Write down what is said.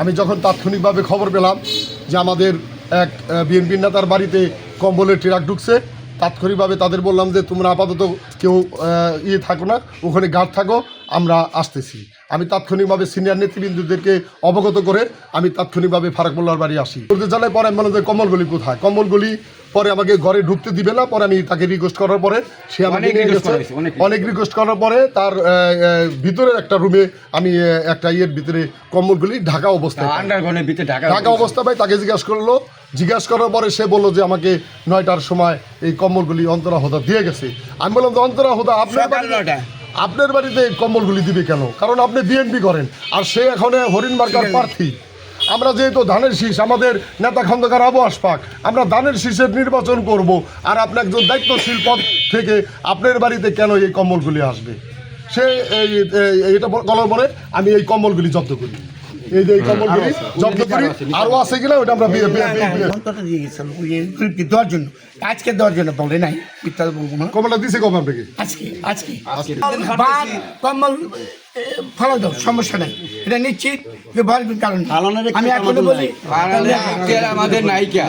আমি যখন তাৎক্ষণিকভাবে খবর পেলাম যে আমাদের এক বিএনপির নেতার বাড়িতে কম্বলের ট্রাক ঢুকছে, তাৎক্ষণিকভাবে তাদের বললাম যে তোমরা আপাতত কেউ ইয়ে থাকো না, ওখানে গার্ড থাকো, আমরা আসতেছি। আমি তাৎক্ষণিকভাবে সিনিয়র নেতৃবৃন্দদেরকে অবগত করে আমি তাৎক্ষণিকভাবে ফারাক মোল্লার বাড়ি আসি। বলতে জানাই পরে আমি বললাম যে কম্বলগুলি কোথায়? কম্বলগুলি পরে আমাকে ঘরে ঢুকতে দিবে না পরে আমি তাকে রিকোয়েস্ট করার পরে সে আমাকে অনেক নিয়ে গেছে। অনেক অনেক রিকোয়েস্ট করার পরে তার আহ, আহ, ভিতরে একটা রুমে আমি একটা ইয়ের ভিতরে কম্বলগুলি ঢাকা অবস্থায় ঢাকা অবস্থা পাই তাকে জিজ্ঞাসা করল। জিজ্ঞাসা করার পরে সে বলল যে আমাকে নয়টার সময় এই কম্বলগুলি অন্তরা হোদা দিয়ে গেছে। আমি বললাম যে অন্তরা হোদা আপনার। আপনার বাড়িতে কম্বলগুলি দিবে কেন? কারণ আপনি বিএনপি করেন আর সে এখন হরিণ মার্কার প্রার্থী। আমরা যেহেতু ধানের শীষ আমাদের নেতা খন্দকার আবু আশফাক আমরা ধানের শীষের নির্বাচন করব আর আপনি একজন দায়িত্বশীল পদ থেকে আপনার বাড়িতে কেন এই কম্বলগুলি আসবে? সে এটা বলার পরে আমি এই কম্বলগুলি জব্দ করি। এই যে এই কম্বলগুলি জব্দ করি আরও আছে কিনা ওটা আমরা বিয়ে- বিয়ে- বিয়ে- বিয়ে- অন্তত দিয়ে গেছিলাম ওই দেওয়ার জন্য আজকে দেওয়ার জন্য বলে নাই মিথ্যা বলব না। কমলটা দিছে কম আপনাকে? আজকে আজকে। কম্বল ফলো দাও সমস্যা নাই এটা নিশ্চিত যে ভয়ের কারণ আমি এখনও বলি আমাদের নায়িকা?